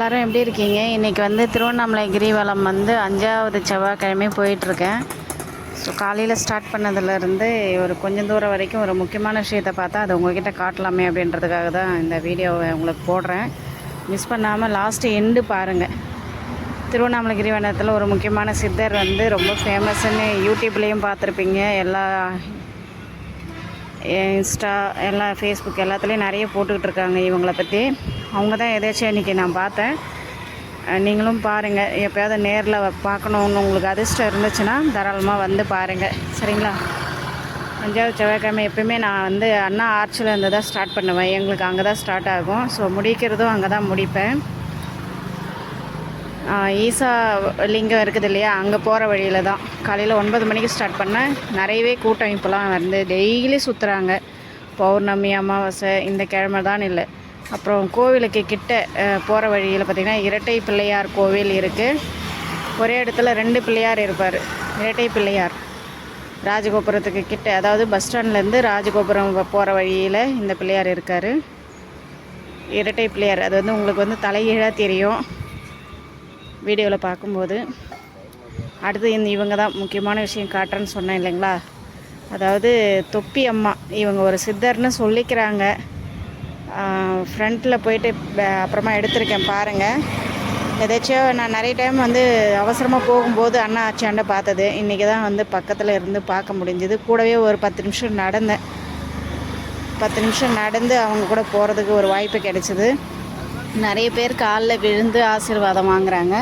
எல்லாரும் எப்படி இருக்கீங்க? இன்றைக்கி வந்து திருவண்ணாமலை கிரிவலம் வந்து அஞ்சாவது செவ்வாய்க்கிழமை போயிட்டுருக்கேன். ஸோ காலையில் ஸ்டார்ட் பண்ணதுலேருந்து ஒரு கொஞ்சம் தூரம் வரைக்கும் ஒரு முக்கியமான விஷயத்தை பார்த்தா அதை உங்ககிட்ட காட்டலாமே அப்படின்றதுக்காக தான் இந்த வீடியோவை உங்களுக்கு போடுறேன். மிஸ் பண்ணாமல் லாஸ்ட்டு எண்டு பாருங்கள் திருவண்ணாமலை கிரிவலத்தில் ஒரு முக்கியமான சித்தர் வந்து ரொம்ப ஃபேமஸ்ன்னு யூடியூப்லேயும் பார்த்துருப்பீங்க. எல்லா இன்ஸ்டா எல்லா ஃபேஸ்புக் எல்லாத்துலேயும் நிறைய போட்டுக்கிட்டு இருக்காங்க இவங்களை பற்றி அவங்க தான் எதாச்சும் இன்றைக்கி நான் பார்த்தேன். நீங்களும் பாருங்கள் எப்போயாவது நேரில் பார்க்கணுன்னு உங்களுக்கு அதிர்ஷ்டம் இருந்துச்சுன்னா தாராளமாக வந்து பாருங்கள் சரிங்களா? அஞ்சாவது செவ்வாய்க்கிழமை எப்பயுமே நான் வந்து அண்ணா ஆர்ச்சில் இருந்து தான் ஸ்டார்ட் பண்ணுவேன். எங்களுக்கு அங்கே தான் ஸ்டார்ட் ஆகும். ஸோ முடிக்கிறதும் அங்கே தான் முடிப்பேன். ஈசா லிங்கம் இருக்குது இல்லையா? அங்கே போகிற வழியில் தான். காலையில் ஒன்பது மணிக்கு ஸ்டார்ட் பண்ண நிறையவே கூட்டம் இப்போலாம் வந்து டெய்லி சுற்றுறாங்க பௌர்ணமி அமாவாசை இந்த கிழமை தான் இல்லை. அப்புறம் கோவிலுக்கு கிட்ட போகிற வழியில் பார்த்திங்கன்னா இரட்டை பிள்ளையார் கோவில் இருக்குது ஒரே இடத்துல ரெண்டு பிள்ளையார் இருப்பார். இரட்டை பிள்ளையார். ராஜகோபுரத்துக்கு கிட்ட அதாவது பஸ் ஸ்டாண்ட்லேருந்து ராஜகோபுரம் போகிற வழியில் இந்த பிள்ளையார் இருக்கார். இரட்டை பிள்ளையார் அது வந்து உங்களுக்கு வந்து தலைகீழாக தெரியும். வீடியோவில் பார்க்கும்போது அடுத்து இந்த இவங்க தான் முக்கியமான விஷயம் காட்டுறேன்னு சொன்னேன் இல்லைங்களா? அதாவது தொப்பி அம்மா இவங்க ஒரு சித்தர்னு சொல்லிக்கிறாங்க. ஃப்ரண்ட்டில் போயிட்டு அப்புறமா எடுத்திருக்கேன் பாருங்கள் எதாச்சியோ நான் நிறைய டைம் வந்து அவசரமாக போகும்போது அண்ணா ஆச்சாண்ட பார்த்தது. இன்றைக்கி தான் வந்து பக்கத்தில் இருந்து பார்க்க முடிஞ்சுது. கூடவே ஒரு பத்து நிமிஷம் நடந்தேன். பத்து நிமிஷம் நடந்து அவங்க கூட போகிறதுக்கு ஒரு வாய்ப்பு கிடைச்சிது. நிறைய பேர் காலில் விழுந்து ஆசீர்வாதம் வாங்குறாங்க.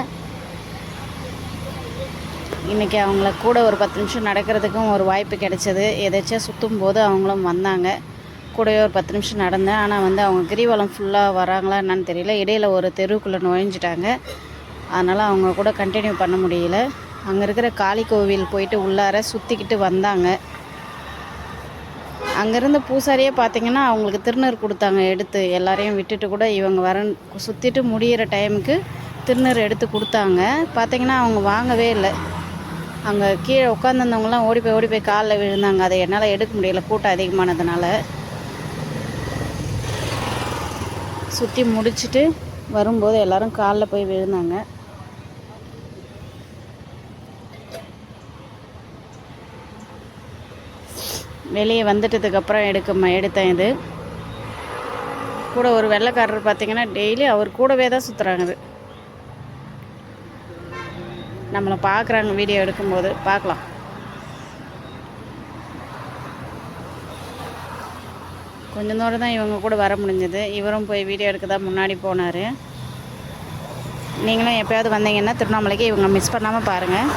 இன்றைக்கி அவங்கள கூட ஒரு பத்து நிமிஷம் நடக்கிறதுக்கும் ஒரு வாய்ப்பு கிடைச்சது. எதாச்சும் சுற்றும் போது அவங்களும் வந்தாங்க. கூடவே ஒரு பத்து நிமிஷம் நடந்தேன். ஆனால் வந்து அவங்க கிரிவலம் ஃபுல்லாக வராங்களா என்னன்னு தெரியல. இடையில் ஒரு தெருவுக்குள்ளே நுழைஞ்சிட்டாங்க. அதனால் அவங்க கூட கண்டினியூ பண்ண முடியல. அங்கே இருக்கிற காளி கோவில் போயிட்டு உள்ளார சுற்றிக்கிட்டு வந்தாங்க. அங்கேருந்து பூசாரியே பார்த்தீங்கன்னா அவங்களுக்கு திருநீர் கொடுத்தாங்க எடுத்து எல்லாரையும் விட்டுட்டு கூட இவங்க வர சுற்றிட்டு முடியிற டைமுக்கு திருநீர் எடுத்து கொடுத்தாங்க. பார்த்தீங்கன்னா அவங்க வாங்கவே இல்லை. அங்கே கீழே உட்காந்துருந்தவங்களாம் ஓடி போய் ஓடி போய் காலில் விழுந்தாங்க. அதை என்னால் எடுக்க முடியல. கூட்டம் அதிகமானதுனால. சுற்றி முடிச்சுட்டு வரும்போது எல்லோரும் காலில் போய் விழுந்தாங்க. வெளியே வந்துட்டதுக்கப்புறம் எடுக்க எடுத்தேன் இது. கூட ஒரு வெள்ளைக்காரர் பார்த்தீங்கன்னா டெய்லி அவர் கூடவே தான் சுற்றுறாங்க இது. நம்மளை பார்க்குறாங்க வீடியோ எடுக்கும்போது. பார்க்கலாம். கொஞ்ச தூரம் தான் இவங்க கூட வர முடிஞ்சது. இவரும் போய் வீடியோ எடுக்க தான் முன்னாடி போனார். நீங்களும் எப்போயாவது வந்தீங்கன்னா திருவண்ணாமலைக்கு இவங்க மிஸ் பண்ணாமல் பாருங்கள்